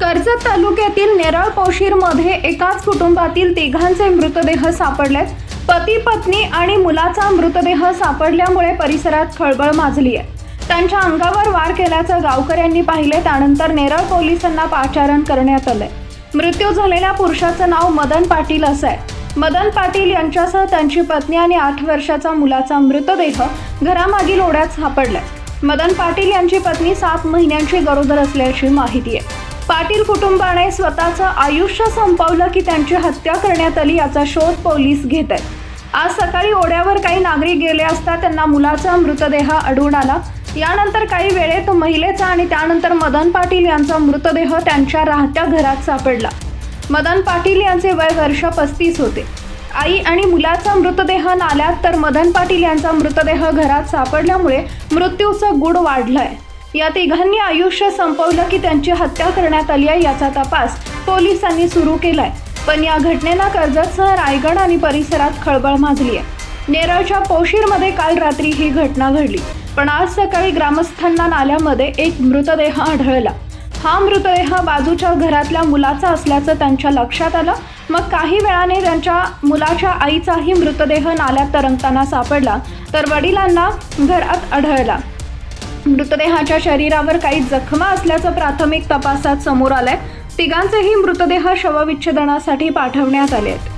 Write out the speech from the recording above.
कर्जत तालुक्यातील नेरळ पोशीरमध्ये एकाच कुटुंबातील तिघांचे मृतदेह सापडलेत. पती पत्नी आणि मुलाचा मृतदेह सापडल्यामुळे परिसरात खळबळ माजली आहे. त्यांच्या अंगावर वार केल्याचं गावकऱ्यांनी पाहिले त्यानंतर नेरळ पोलिसांना पाचारण करण्यात आलंय. मृत्यू झालेल्या पुरुषाचं नाव मदन पाटील असं आहे. मदन पाटील यांच्यासह त्यांची पत्नी आणि आठ वर्षाचा मुलाचा मृतदेह घरामागील ओढ्यात सापडलाय. मदन पाटील यांची पत्नी सात महिन्यांची गरोदर असल्याची माहिती आहे. पाटील कुटुंबाने स्वतःचं आयुष्य संपवलं की त्यांची हत्या करण्यात आली याचा शोध पोलीस घेत आहेत. आज सकाळी ओढ्यावर काही नागरिक गेले असता त्यांना मुलाचा मृतदेह आढळून आला. यानंतर काही वेळेत महिलेचा आणि त्यानंतर मदन पाटील यांचा मृतदेह त्यांच्या राहत्या घरात सापडला. मदन पाटील यांचे वय वर्ष पस्तीस होते. आई आणि मुलाचा मृतदेह नाल्यात तर मदन पाटील यांचा मृतदेह घरात सापडल्यामुळे मृत्यूचं गुड आहे या तिघांनी आयुष्य संपवलं की त्यांची हत्या करण्यात आली आहे याचा तपास पोलिसांनी सुरू केलाय. पण या घटनेला कर्जतसह रायगड आणि परिसरात खळबळ माजली आहे. नेरळच्या पोशीरमध्ये काल रात्री ही घटना घडली. पण आज सकाळी ग्रामस्थांना नाल्यामध्ये एक मृतदेह आढळला. हा मृतदेह बाजूच्या घरातल्या मुलाचा असल्याचं त्यांच्या लक्षात आलं. मग काही वेळाने त्यांच्या मुलाच्या आईचाही मृतदेह नाल्यात तरंगताना सापडला तर वडिलांना घरात आढळला. मृतदेहाच्या शरीरावर काही जखमा असल्याचं प्राथमिक तपासात समोर आलंय. तिघांचेही मृतदेह शवविच्छेदनासाठी पाठवण्यात आले आहेत